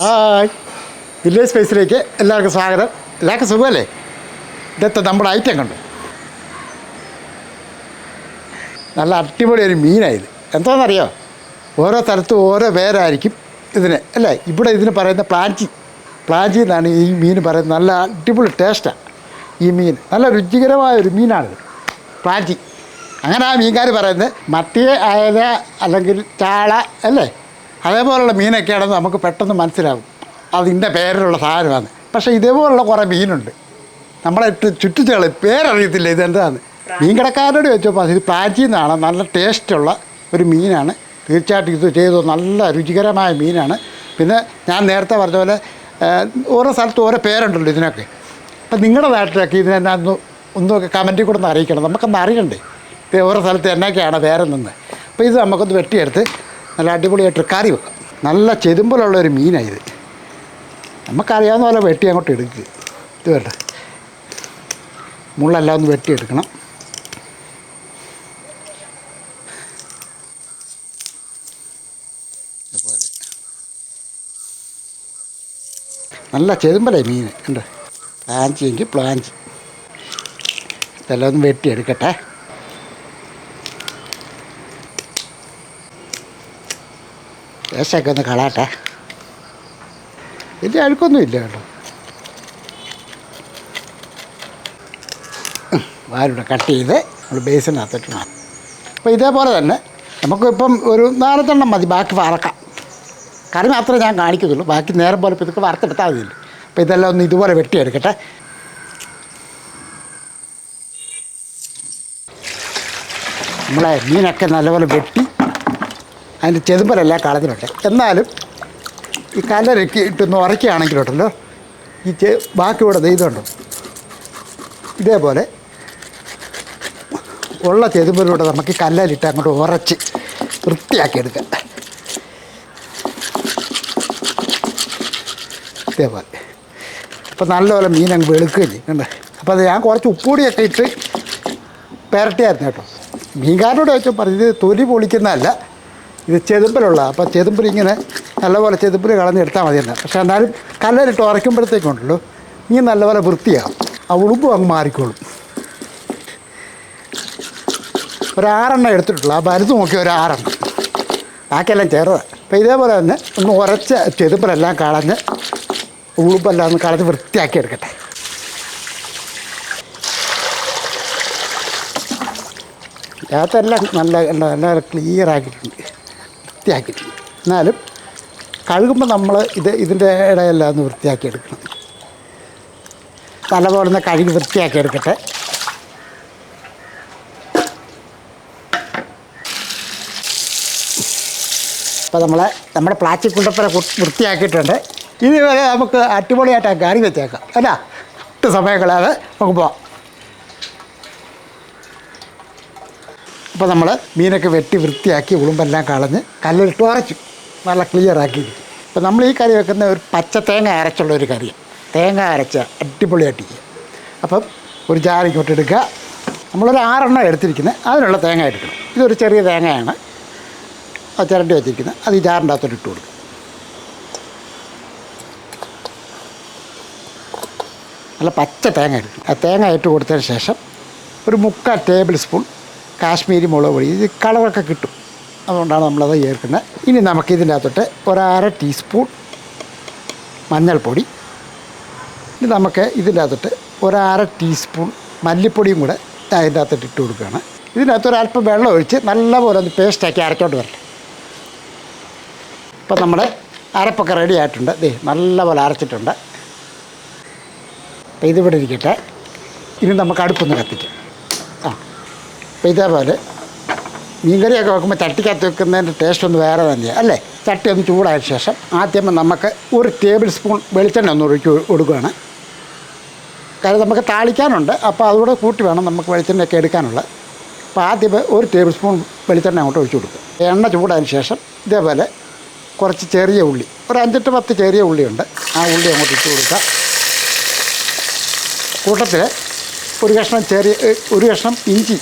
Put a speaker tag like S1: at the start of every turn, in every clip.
S1: Hi. Village സ്പേസിലേക്ക് എല്ലാവർക്കും സ്വാഗതം. എല്ലാവർക്കും സുഖമല്ലേ? ഇതത്തെ നമ്മുടെ ഐറ്റം കണ്ടു? നല്ല അടിപൊളി ഒരു മീനായത്. എന്താണെന്നറിയോ? ഓരോ സ്ഥലത്തും ഓരോ പേരായിരിക്കും ഇതിന് അല്ലേ? ഇവിടെ ഇതിന് പറയുന്ന പ്ലാഞ്ചി പ്ലാഞ്ചി എന്നാണ് ഈ മീൻ പറയുന്നത്. നല്ല അടിപൊളി ടേസ്റ്റാണ് ഈ മീൻ. നല്ല രുചികരമായ ഒരു മീനാണിത്. പ്ലാഞ്ചി അങ്ങനെ ആ മീൻകാർ പറയുന്നത് മട്ടിയെ അയല അല്ലെങ്കിൽ ചാള അല്ലേ? അതേപോലുള്ള മീനൊക്കെയാണെന്ന് നമുക്ക് പെട്ടെന്ന് മനസ്സിലാകും അതിന്റെ പേരിലുള്ള സാധനമാണ് പക്ഷേ ഇതേപോലുള്ള കുറേ മീനുണ്ട്. നമ്മളെ ഇട്ട് പേരറിയത്തില്ല ഇതെന്താണ് മീൻ കടക്കാരോട് ചോദിച്ചപ്പോൾ ഇത് പ്രാചീനാണ് നല്ല ടേസ്റ്റുള്ള ഒരു മീനാണ്. തീർച്ചയായിട്ടും ഇത് ചെയ്തു നല്ല രുചികരമായ മീനാണ്. പിന്നെ ഞാൻ നേരത്തെ പറഞ്ഞ പോലെ ഓരോ സ്ഥലത്ത് ഓരോ പേരുണ്ടല്ലോ ഇതിനൊക്കെ. അപ്പം നിങ്ങളുടെ നാട്ടിലൊക്കെ ഇതിനെന്നാന്ന് ഒന്നൊക്കെ കമന്റിൽ കൂടെ ഒന്ന് അറിയിക്കണം. നമുക്കൊന്ന് അറിയണ്ടേ? ഇത് ഓരോ സ്ഥലത്ത് എന്നൊക്കെയാണ് വേറെ നിന്ന് അപ്പോൾ ഇത് നമുക്കൊന്ന് വെട്ടിയെടുത്ത് നല്ല അടിപൊളിയായിട്ട് കറി വെക്കാം. നല്ല ചെതുമ്പലുള്ള ഒരു മീനാണ് ഇത്. നമുക്കറിയാവുന്ന പോലെ വെട്ടി അങ്ങോട്ട് എടുക്കുക ഇത് വേണ്ട. മുള്ളെല്ലാം ഒന്ന് വെട്ടിയെടുക്കണം. നല്ല ചെതുമ്പലേ മീൻ ഉണ്ട് പ്ലാഞ്ചി എങ്കിൽ പ്ലാഞ്ചി ഇതെല്ലാം ഒന്ന് വെട്ടിയെടുക്കട്ടെ വേസ്റ്റൊക്കെ ഒന്ന് കളാട്ടെ വലിയ അഴുക്കൊന്നും ഇല്ല കേട്ടോ. വാലിവിടെ കട്ട് ചെയ്ത് നമ്മൾ ബേസിനകത്തിട്ട് അപ്പോൾ ഇതേപോലെ തന്നെ നമുക്കിപ്പം ഒരു നാലത്തെണ്ണം മതി ബാക്കി വറക്കാം. കറി മാത്രമേ ഞാൻ കാണിക്കത്തുള്ളൂ ബാക്കി നേരം പോലെ ഇപ്പോൾ ഇതൊക്കെ വറുത്തെടുത്താൽ മതിയല്ലോ. അപ്പോൾ ഇതെല്ലാം ഒന്ന് ഇതുപോലെ വെട്ടിയെടുക്കട്ടെ. നമ്മളെ മീനൊക്കെ നല്ലപോലെ വെട്ടി അതിന്റെ ചെതുമ്പലല്ല കളഞ്ഞിട്ടുണ്ട് എന്നാലും ഈ കല്ലരക്കി ഇട്ടൊന്ന് ഉറക്കുകയാണെങ്കിലുണ്ടല്ലോ ഈ ചെ ബാക്കി ഇവിടെ ദേ ഇതേപോലെ ഉള്ള ചെതുമ്പലൂടെ നമുക്ക് കല്ലലിട്ട് അങ്ങോട്ട് ഉറച്ച് വൃത്തിയാക്കി എടുക്കാം. ഇതേപോലെ. അപ്പോൾ നല്ലപോലെ മീൻ അങ്ങ് വെളുക്കുകയും ചെയ്യും കണ്ടേ? അപ്പോൾ അത് ഞാൻ കുറച്ച് ഉപ്പുപൊടിയൊക്കെ ഇട്ട് പെരട്ടിയായിരുന്നു കേട്ടോ. മീൻകാരനോട് ചോദിച്ചാൽ പറഞ്ഞത് തൊലി പൊളിക്കുന്നതല്ല ഇത് ചെതുമ്പലുള്ള അപ്പോൾ ചെതുമ്പിൽ ഇങ്ങനെ നല്ലപോലെ ചെതുമ്പിൽ കളഞ്ഞെടുത്താൽ തന്നെ. പക്ഷേ എന്നാലും കല്ലരിട്ട് ഉറയ്ക്കുമ്പോഴത്തേക്കുണ്ടല്ലോ ഇനി നല്ലപോലെ വൃത്തിയാകും ആ ഉളുമ്പും അങ്ങ് മാറിക്കോളും. ഒരു ആറെണ്ണം എടുത്തിട്ടുള്ളൂ. ആ വലുത് നോക്കി ഒരു ആറെണ്ണം ബാക്കിയെല്ലാം ചെറുതാണ് അപ്പോൾ ഇതേപോലെ തന്നെ ഒന്ന് ഉരച്ച ചെതുമ്പലെല്ലാം കളഞ്ഞ് ഉളുമ്പെല്ലാം ഒന്ന് കളഞ്ഞ് വൃത്തിയാക്കി എടുക്കട്ടെ. അകത്തെല്ലാം നല്ല നല്ല ക്ലിയർ ആക്കിയിട്ടുണ്ട്. വൃത്തിയാക്കിയിട്ടുണ്ട്. എന്നാലും കഴുകുമ്പോൾ നമ്മൾ ഇത് ഇതിന്റെ ഇടയെല്ലാം ഒന്ന് വൃത്തിയാക്കി എടുക്കണം. നല്ലപോലെ തന്നെ കഴുകി വൃത്തിയാക്കി എടുക്കട്ടെ. അപ്പോൾ നമ്മളെ നമ്മുടെ പ്ലാസ്റ്റിക് കുണ്ടപ്പുര വൃത്തിയാക്കിയിട്ടുണ്ട്. ഇനി നമുക്ക് അടിപൊളിയായിട്ട് കറി വെച്ചേക്കാം. അല്ല ഒട്ടും സമയം നമുക്ക് പോവാം. അപ്പോൾ നമ്മൾ മീനൊക്കെ വെട്ടി വൃത്തിയാക്കി ഉളുമ്പെല്ലാം കളഞ്ഞ് കല്ലിട്ട് അരച്ചു നല്ല ക്ലിയർ ആക്കിയിരിക്കും അപ്പോൾ നമ്മൾ ഈ കറി വെക്കുന്ന ഒരു പച്ച തേങ്ങ അരച്ചുള്ള ഒരു കറിയാണ് തേങ്ങ അരച്ച അടിപൊളി അടിപൊളിയായിട്ടിരിക്കുക അപ്പം ഒരു ജാർ എടുക്കുക നമ്മളൊരു ആറെണ്ണം എടുത്തിരിക്കുന്നത് അതിനുള്ള തേങ്ങ എടുക്കണം. ഇതൊരു ചെറിയ തേങ്ങയാണ്. ചിരണ്ടി വെച്ചിരിക്കുന്നത് അത് ഈ ജാറിന്റെ അകത്തോട്ട് ഇട്ട് കൊടുക്കും നല്ല പച്ച തേങ്ങ എടുക്കും. ആ തേങ്ങ ഇട്ട് കൊടുത്തതിന് ശേഷം ഒരു മുക്കാൽ ടേബിൾ സ്പൂൺ കാശ്മീരി മുളക് പൊടി ഇത് കളറൊക്കെ കിട്ടും. അതുകൊണ്ടാണ് നമ്മളത് ചേർക്കുന്നത്. ഇനി നമുക്ക് ഇതിന്റെ അകത്തോട്ട് ഒരര ടീസ്പൂൺ മഞ്ഞൾപ്പൊടി. ഇനി നമുക്ക് ഇതിന്റെ അകത്തോട്ട് ഒരര ടീസ്പൂൺ മല്ലിപ്പൊടിയും കൂടെ അതിന്റെ അകത്തോട്ട് ഇട്ട് കൊടുക്കുകയാണ്. ഇതിനകത്ത് ഒരല്പം വെള്ളം ഒഴിച്ച് നല്ലപോലെ ഒന്ന് പേസ്റ്റാക്കി അരച്ചോണ്ട് വരട്ടെ. ഇപ്പം നമ്മുടെ അരപ്പൊക്കെ റെഡി ആയിട്ടുണ്ട്. ദേ നല്ലപോലെ അരച്ചിട്ടുണ്ട്. അപ്പോൾ ഇതിവിടെ ഇരിക്കട്ടെ. ഇനി നമുക്ക് അടുപ്പൊന്ന് കത്തിക്കാം. അപ്പോൾ ഇതേപോലെ മീൻകറിയൊക്കെ വെക്കുമ്പോൾ ചട്ടിക്കകത്ത് വെക്കുന്നതിന്റെ ടേസ്റ്റ് ഒന്ന് വേറെ തന്നെയാണ് അല്ലേ? ചട്ടി ഒന്ന് ചൂടായ ശേഷം ആദ്യം നമുക്ക് ഒരു ടേബിൾ സ്പൂൺ വെളിച്ചെണ്ണ ഒന്ന് ഒഴിച്ച് കൊടുക്കുകയാണ്. കാര്യം നമുക്ക് താളിക്കാനുണ്ട്. അപ്പോൾ അതുകൂടെ കൂട്ടി വേണം നമുക്ക് വെളിച്ചെണ്ണയൊക്കെ എടുക്കാനുള്ളത് അപ്പോൾ ആദ്യം ഒരു ടേബിൾ സ്പൂൺ വെളിച്ചെണ്ണ അങ്ങോട്ട് ഒഴിച്ച് കൊടുക്കുക. എണ്ണ ചൂടായതിന് ശേഷം ഇതേപോലെ കുറച്ച് ചെറിയ ഉള്ളി ഒരു അഞ്ചെട്ട് പത്ത് ചെറിയ ഉള്ളിയുണ്ട്. ആ ഉള്ളി അങ്ങോട്ട് ഇട്ട് കൊടുക്കുക. കൂട്ടത്തിൽ ഒരു കഷ്ണം ചെറിയ ഒരു കഷ്ണം ഇഞ്ചി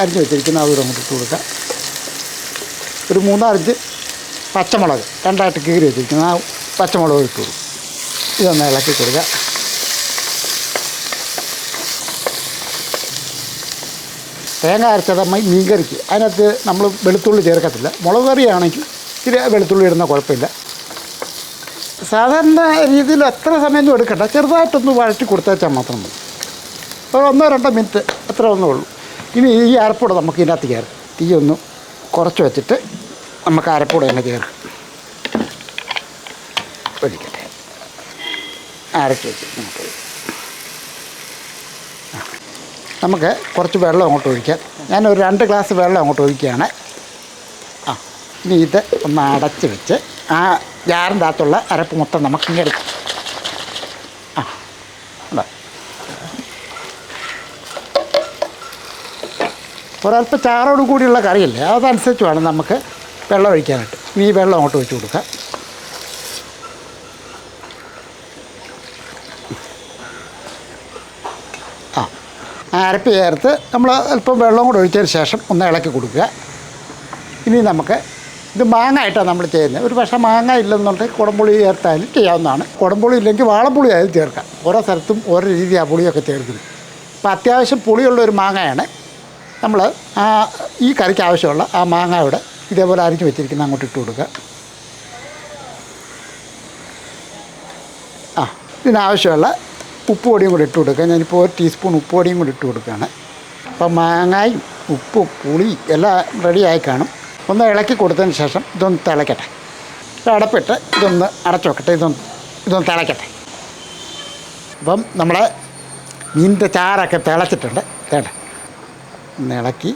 S1: അരിഞ്ഞ് വെച്ചിരിക്കുന്ന അതും നമുക്ക് ഇട്ട് കൊടുക്കുക ഒരു മൂന്നാലഞ്ച് പച്ചമുളക് രണ്ടായിട്ട് കീറി വെച്ചിരിക്കുന്ന ആ പച്ചമുളക് ഇട്ട് കൊടുക്കും. ഇതൊന്ന് ഇളക്കി കൊടുക്കുക തേങ്ങ അരച്ചത് മീ- മീൻ കറിക്ക് അതിനകത്ത് നമ്മൾ വെളുത്തുള്ളി ചേർക്കത്തില്ല. മുളക് കറിയാണെങ്കിൽ ഇച്ചിരി വെളുത്തുള്ളി ഇടുന്ന കുഴപ്പമില്ല. സാധാരണ രീതിയിൽ എത്ര സമയമൊന്നും എടുക്കണ്ട. ചെറുതായിട്ടൊന്ന് വഴറ്റി കൊടുത്തേച്ചാൽ മാത്രം മതി. ഒരു ഒന്നോ രണ്ടോ മിനിറ്റ് എത്ര ഒന്നേ ഉള്ളൂ ഇനി ഈ അരപ്പൂടെ നമുക്ക് ഇതിനകത്ത് കയറും. തീ ഒന്ന് കുറച്ച് വെച്ചിട്ട് നമുക്ക് അരപ്പൂടെ അങ്ങ് ചേർക്കും ഒഴിക്കട്ടെ. അരച്ച് വെച്ച് നമുക്ക് നമുക്ക് കുറച്ച് വെള്ളം അങ്ങോട്ട് ഒഴിക്കാം. ഞാൻ ഒരു രണ്ട് ഗ്ലാസ് വെള്ളം അങ്ങോട്ട് ഒഴിക്കുകയാണ്. ആ ഇനി ഇത് ഒന്ന് അടച്ച് വെച്ച് ആ ജാറിന്റെ അകത്തുള്ള അരപ്പ് മൊത്തം നമുക്ക് ഇങ്ങനെ എടുക്കാം. ഒരല്പം ചാറോട് കൂടിയുള്ള കറിയല്ലേ? അതനുസരിച്ച് വേണം നമുക്ക് വെള്ളം ഒഴിക്കാനായിട്ട്. ഈ വെള്ളം അങ്ങോട്ട് വെച്ച് കൊടുക്കാം. ആ അരപ്പ് ചേർത്ത് നമ്മൾ അല്പം വെള്ളം കൂടെ ഒഴിച്ചതിന് ശേഷം ഒന്ന് ഇളക്കി കൊടുക്കുക. ഇനി നമുക്ക് ഇത് മാങ്ങ ആയിട്ടാണ് നമ്മൾ ചെയ്യുന്നത്. ഒരു പക്ഷേ മാങ്ങ ഇല്ലെന്നുണ്ടെങ്കിൽ കുടംപുളി ചേർത്താലും ചെയ്യാവുന്നതാണ്. കുടംപുളി ഇല്ലെങ്കിൽ വാളംപുളി ആയാലും ചേർക്കാം. ഓരോ സ്ഥലത്തും ഓരോ രീതിയാണ് പുളിയൊക്കെ ചേർക്കുന്നത്. അപ്പോൾ അത്യാവശ്യം പുളിയുള്ള ഒരു മാങ്ങയാണ്. നമ്മൾ ആ ഈ കറിക്ക് ആവശ്യമുള്ള ആ മാങ്ങയുടെ ഇതേപോലെ അരിഞ്ഞ് വെച്ചിരിക്കുന്ന അങ്ങോട്ട് ഇട്ട് കൊടുക്കുക. ആ ഇതിനാവശ്യമുള്ള ഉപ്പുപൊടിയും കൂടി ഇട്ട് കൊടുക്കുക. ഞാനിപ്പോൾ ഒരു ടീസ്പൂൺ ഉപ്പുപൊടിയും കൂടി ഇട്ട് കൊടുക്കുകയാണ്. അപ്പോൾ മാങ്ങായും ഉപ്പും പുളിയും എല്ലാം റെഡിയായി കാണും. ഒന്ന് ഇളക്കി കൊടുത്തതിന് ശേഷം ഇതൊന്ന് തിളയ്ക്കട്ടെ. അടപ്പിട്ട് ഇതൊന്ന് അടച്ചു വെക്കട്ടെ. ഇതൊന്ന് ഇതൊന്ന് തിളയ്ക്കട്ടെ. അപ്പം നമ്മുടെ മീനിന്റെ ചാറൊക്കെ തിളച്ചിട്ടുണ്ട്. ഒന്ന് ഇളക്കി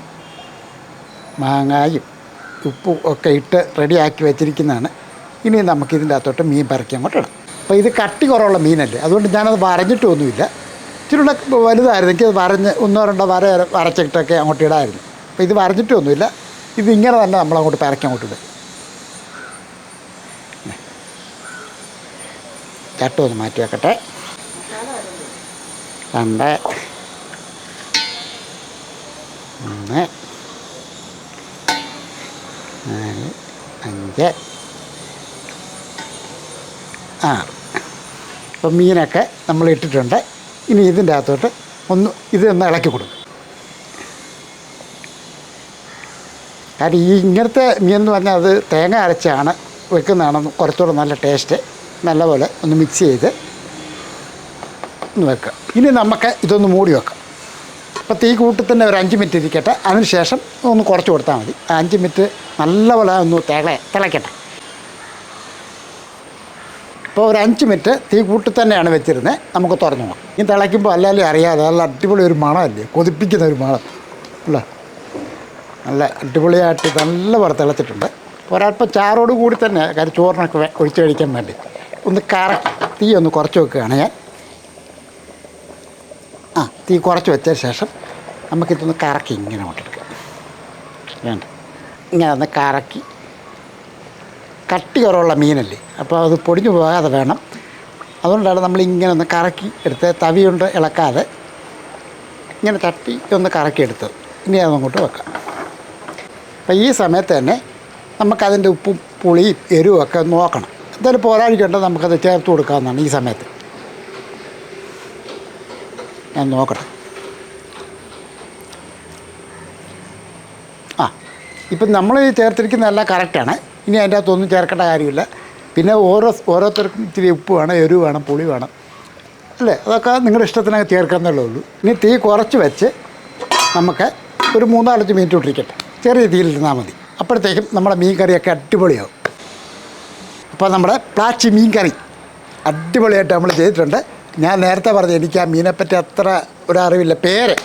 S1: മാങ്ങായും ഉപ്പും ഒക്കെ ഇട്ട് റെഡിയാക്കി വെച്ചിരിക്കുന്നതാണ്. ഇനി നമുക്ക് ഇതിന്റെ അകത്തോട്ട് മീൻ പറിക്കാൻ അങ്ങോട്ട് ഇടാം. അപ്പോൾ ഇത് കട്ടി കുറവുള്ള മീനല്ലേ? അതുകൊണ്ട് ഞാനത് വരഞ്ഞിട്ടൊന്നുമില്ല ഇച്ചിരി കൂടെ വലുതായിരുന്നു എനിക്കത് വരഞ്ഞ് ഒന്നോ രണ്ടോ വര വരച്ചിട്ടൊക്കെ അങ്ങോട്ട് ഇടായിരുന്നു. അപ്പോൾ ഇത് വരഞ്ഞിട്ടൊന്നുമില്ല ഇത് ഇങ്ങനെ തന്നെ നമ്മളങ്ങോട്ട് പരക്കി അങ്ങോട്ട് ഇടും. ചട്ട മാറ്റി വെക്കട്ടെ. രണ്ട്. മൂന്ന് നാല് അഞ്ച് ആറ്. അപ്പം മീനൊക്കെ നമ്മൾ ഇട്ടിട്ടുണ്ട്. ഇനി ഇതിന്റെ അകത്തോട്ട് ഒന്ന് ഇത് ഒന്ന് ഇളക്കി കൊടുക്കും. കാരണം ഈ ഇങ്ങനത്തെ മീൻ എന്ന് പറഞ്ഞാൽ അത് തേങ്ങ അരച്ചാണ് വെക്കുന്നതാണ് കുറച്ചുകൂടെ നല്ല ടേസ്റ്റ്. നല്ലപോലെ ഒന്ന് മിക്സ് ചെയ്ത് ഒന്ന് വെക്കുക. ഇനി നമുക്ക് ഇതൊന്ന് മൂടി വെക്കാം. അപ്പോൾ തീ കൂട്ടി തന്നെ ഒരു അഞ്ച് മിനിറ്റ് ഇരിക്കട്ടെ. അതിന് ശേഷം ഒന്ന് കുറച്ച് കൊടുത്താൽ മതി. അഞ്ച് മിനിറ്റ് നല്ലപോലെ ഒന്ന് തിള തിളയ്ക്കട്ടെ. ഇപ്പോൾ ഒരു അഞ്ച് മിനിറ്റ് തീ കൂട്ടി തന്നെയാണ് വെച്ചിരുന്നത് നമുക്ക് തുറന്നു പോകാം ഈ തിളയ്ക്കുമ്പോൾ അല്ലാലും അറിയാതെ നല്ല അടിപൊളി ഒരു മണമല്ലേ? കൊതിപ്പിക്കുന്ന ഒരു മണം. അല്ല? നല്ല അടിപൊളിയായിട്ട് നല്ലപോലെ തിളച്ചിട്ടുണ്ട്. ഒരല്പം ചാറോട് കൂടി തന്നെ കാര്യം ചോറിനൊക്കെ ഒഴിച്ച് കഴിക്കാൻ വേണ്ടി. ഒന്ന് കറക്കി തീ ഒന്ന് കുറച്ച് വെക്കുകയാണ് ഞാൻ. ആ തീ കുറച്ച് വെച്ച ശേഷം നമുക്കിതൊന്ന് കറക്കി ഇങ്ങനെ കൊണ്ടെടുക്കാം വേണ്ട. ഇങ്ങനെ ഒന്ന് കറക്കി. കട്ടി കുറവുള്ള മീനല്ലേ? അപ്പോൾ അത് പൊടിഞ്ഞു പോകാതെ വേണം. അതുകൊണ്ടാണ് നമ്മൾ ഇങ്ങനെ ഒന്ന് കറക്കി എടുത്ത് തവി കൊണ്ട് ഇളക്കാതെ. ഇങ്ങനെ തട്ടി ഒന്ന് കറക്കി എടുത്തത്. ഇനി അതങ്ങോട്ട് വെക്കാം. അപ്പോൾ ഈ സമയത്ത് തന്നെ നമുക്കതിന്റെ ഉപ്പും പുളിയും എരിവും ഒക്കെ നോക്കണം. എന്തായാലും പോരാഴിക്കുണ്ടോ നമുക്കത് ചേർത്ത് കൊടുക്കാവുന്നതാണ് ഈ സമയത്ത്. ഞാൻ നോക്കട്ടെ. ഇപ്പം നമ്മൾ ചേർത്തിരിക്കുന്ന എല്ലാം കറക്റ്റാണ്. ഇനി അതിന്റെ അകത്തൊന്നും ചേർക്കേണ്ട കാര്യമില്ല. പിന്നെ ഓരോ ഓരോരുത്തർക്കും ഇച്ചിരി ഉപ്പ് വേണം എരിവ് വേണം പുളി വേണം. അല്ലേ? അതൊക്കെ നിങ്ങളുടെ ഇഷ്ടത്തിനൊക്കെ ചേർക്കാന്നല്ലേ ഉള്ളൂ. ഇനി തീ കുറച്ച് വെച്ച് നമുക്ക് ഒരു മൂന്നാലഞ്ച് മിനിറ്റ് ഇട്ടിരിക്കട്ടെ ചെറിയ തീയിലിരുന്നാൽ മതി. അപ്പോഴത്തേക്കും നമ്മുടെ മീൻ കറിയൊക്കെ അടിപൊളിയാവും. അപ്പോൾ നമ്മുടെ പ്ലാച്ചി മീൻ കറി അടിപൊളിയായിട്ട് നമ്മൾ ചെയ്തിട്ടുണ്ട്. ഞാൻ നേരത്തെ പറഞ്ഞു എനിക്ക് ആ മീനെപ്പറ്റി അത്ര ഒരറിവില്ല പേര്.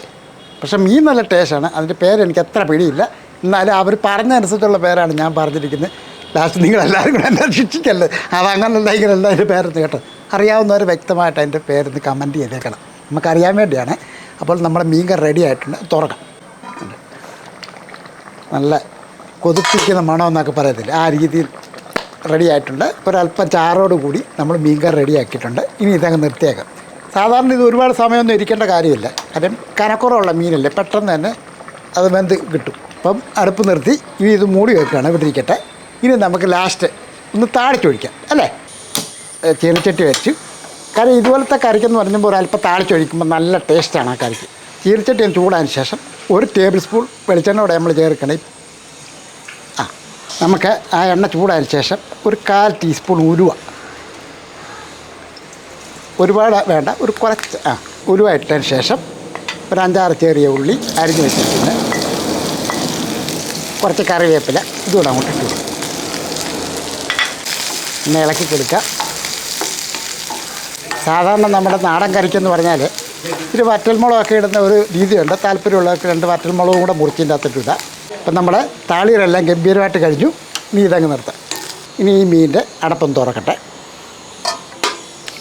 S1: പക്ഷേ മീൻ നല്ല ടേസ്റ്റാണ് അതിന്റെ പേര് എനിക്ക് അത്ര പിടിയില്ല. എന്നാലും അവർ പറഞ്ഞതനുസരിച്ചുള്ള പേരാണ് ഞാൻ പറഞ്ഞിരിക്കുന്നത്. ലാസ്റ്റ് നിങ്ങളെല്ലാവരും കൂടെ എന്നെ ശിക്ഷിക്കല്ലേ അതങ്ങനല്ല ഇങ്ങനല്ല അതിന്റെ പേരെന്ന് കേട്ടോ. അറിയാവുന്നവർ വ്യക്തമായിട്ട് അതിന്റെ പേരെന്ന് കമന്റ് ചെയ്തേക്കണം. നമുക്കറിയാൻ വേണ്ടിയാണ്. അപ്പോൾ നമ്മുടെ മീൻ കറി റെഡി ആയിട്ടുണ്ട് തുറക്കാം. നല്ല കൊതിപ്പിക്കുന്ന മണമെന്നൊക്കെ പറയത്തില്ല? ആ രീതിയിൽ റെഡി ആയിട്ടുണ്ട്. ഒരല്പം ചാറോട് കൂടി നമ്മൾ മീൻകറി റെഡി ആക്കിയിട്ടുണ്ട്. ഇനി ഇതങ്ങ് നിർത്തിയേക്കാം. സാധാരണ ഇത് ഒരുപാട് സമയമൊന്നും ഇരിക്കേണ്ട കാര്യമില്ല. കാര്യം കനക്കുറവുള്ള മീനല്ലേ. പെട്ടെന്ന് തന്നെ അത് വെന്ത് കിട്ടും. അപ്പം അടുപ്പ് നിർത്തി ഇനി ഇത് മൂടി വെക്കുകയാണ്. വിട്ടിരിക്കട്ടെ. ഇനി നമുക്ക് ലാസ്റ്റ് ഒന്ന് താളിച്ചൊഴിക്കാം അല്ലേ? ചീനച്ചട്ടി വെച്ച്. കറി ഇതുപോലത്തെ കറിക്കെന്ന് പറയുമ്പോൾ അല്പം താളിച്ചൊഴിക്കുമ്പോൾ നല്ല ടേസ്റ്റാണ് ആ കറിക്ക്. ചീനച്ചട്ടി ചൂടാൻ ശേഷം ഒരു ടേബിൾ സ്പൂൺ വെളിച്ചെണ്ണയോടെ നമ്മൾ ചേർക്കണേ. ആ നമുക്ക് ആ എണ്ണ ചൂടായതിന് ശേഷം ഒരു കാൽ ടീസ്പൂൺ ഉരുവ ഒരുപാട് വേണ്ട ഒരു കുറച്ച് ആ ഉരുവായിട്ടതിന് ശേഷം ഒരു അഞ്ചാറ് ചെറിയ ഉള്ളി അരിഞ്ഞ് വെച്ചിട്ടുണ്ട്. കുറച്ച് കറിവേപ്പില ഇതുകൂടെ അങ്ങോട്ട് ഇട്ട് കൊടുക്കും. ഒന്ന് ഇളക്കി കൊടുക്കുക സാധാരണ നമ്മുടെ നാടൻ കറിക്കെന്ന് പറഞ്ഞാൽ ഒരു വറ്റൽമുളകൊക്കെ ഇടുന്ന ഒരു രീതിയുണ്ട്. താല്പര്യമുള്ളവർക്ക് രണ്ട് വറ്റൽമുളകും കൂടെ മുറിച്ചിന്റെ അകത്തിട്ട് ഇടാം. അപ്പം നമ്മൾ താളികളെല്ലാം ഗംഭീരമായിട്ട് കഴിഞ്ഞു. ഇനി ഇതങ്ങ് നിർത്താം. ഇനി ഈ മീനിന്റെ അടപ്പം തുറക്കട്ടെ.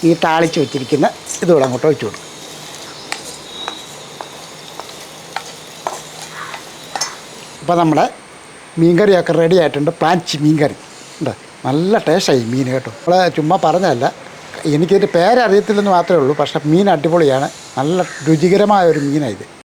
S1: ഈ താളിച്ച് വെച്ചിരിക്കുന്ന ഇതുകൂടെ അങ്ങോട്ട് ഒഴിച്ചു കൊടുക്കും. അപ്പോൾ നമ്മുടെ മീൻകറിയൊക്കെ റെഡി ആയിട്ടുണ്ട്. പ്ലാൻച്ച് മീൻകറി. ഉണ്ട്? നല്ല ടേസ്റ്റായി മീൻ കേട്ടോ. നമ്മളെ ചുമ്മാ പറഞ്ഞതല്ല. എനിക്കിതിന്റെ പേരറിയത്തില്ലെന്ന് മാത്രമേ ഉള്ളൂ. പക്ഷേ മീൻ അടിപൊളിയാണ്. നല്ല രുചികരമായ ഒരു മീനാണ് ഇത്.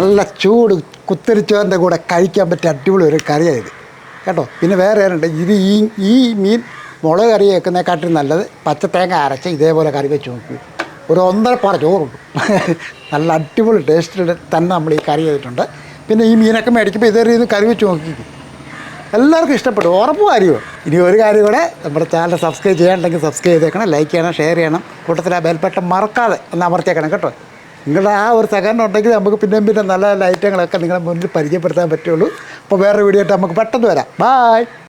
S1: നല്ല ചൂട് കുത്തരിച്ചോറിന്റെ കൂടെ കഴിക്കാൻ പറ്റിയ അടിപൊളി ഒരു കറിയാണ് ഇത്. കേട്ടോ? പിന്നെ വേറെ ഉണ്ട് ഇത് ഈ ഈ മീൻ മുളക് കറി വെക്കുന്നതിനെക്കാട്ടിലും നല്ലത് പച്ച തേങ്ങ അരച്ച് ഇതേപോലെ കറി വെച്ച് നോക്കി. ഒരു ഒന്നര പാറ ചോറുണ്ട്. നല്ല അടിപൊളി ടേസ്റ്റിൽ തന്നെ നമ്മൾ ഈ കറി ചെയ്തിട്ടുണ്ട്. പിന്നെ ഈ മീനൊക്കെ മേടിക്കുമ്പോൾ ഇതേ രീതി കറി വെച്ച് നോക്കി എല്ലാവർക്കും ഇഷ്ടപ്പെടും. ഉറപ്പ് കാര്യമോ ഇനി ഒരു കാര്യം കൂടെ നമ്മുടെ ചാനൽ സബ്സ്ക്രൈബ് ചെയ്യാനുണ്ടെങ്കിൽ സബ്സ്ക്രൈബ് ചെയ്തേക്കണം ലൈക്ക് ചെയ്യണം ഷെയർ ചെയ്യണം. കൂട്ടത്തിൽ ആ ബെൽബട്ടൺ മറക്കാതെ ഒന്ന് അമർത്തിയേക്കണം കേട്ടോ. നിങ്ങളുടെ ആ ഒരു സഹകരണം ഉണ്ടെങ്കിൽ നമുക്ക് പിന്നെയും പിന്നെ നല്ല നല്ല ഐറ്റങ്ങളൊക്കെ നിങ്ങളെ മുന്നിൽ പരിചയപ്പെടുത്താൻ പറ്റുള്ളൂ. അപ്പോൾ വേറെ വീഡിയോ ആയിട്ട് നമുക്ക് പെട്ടെന്ന് വരാം. ബായ്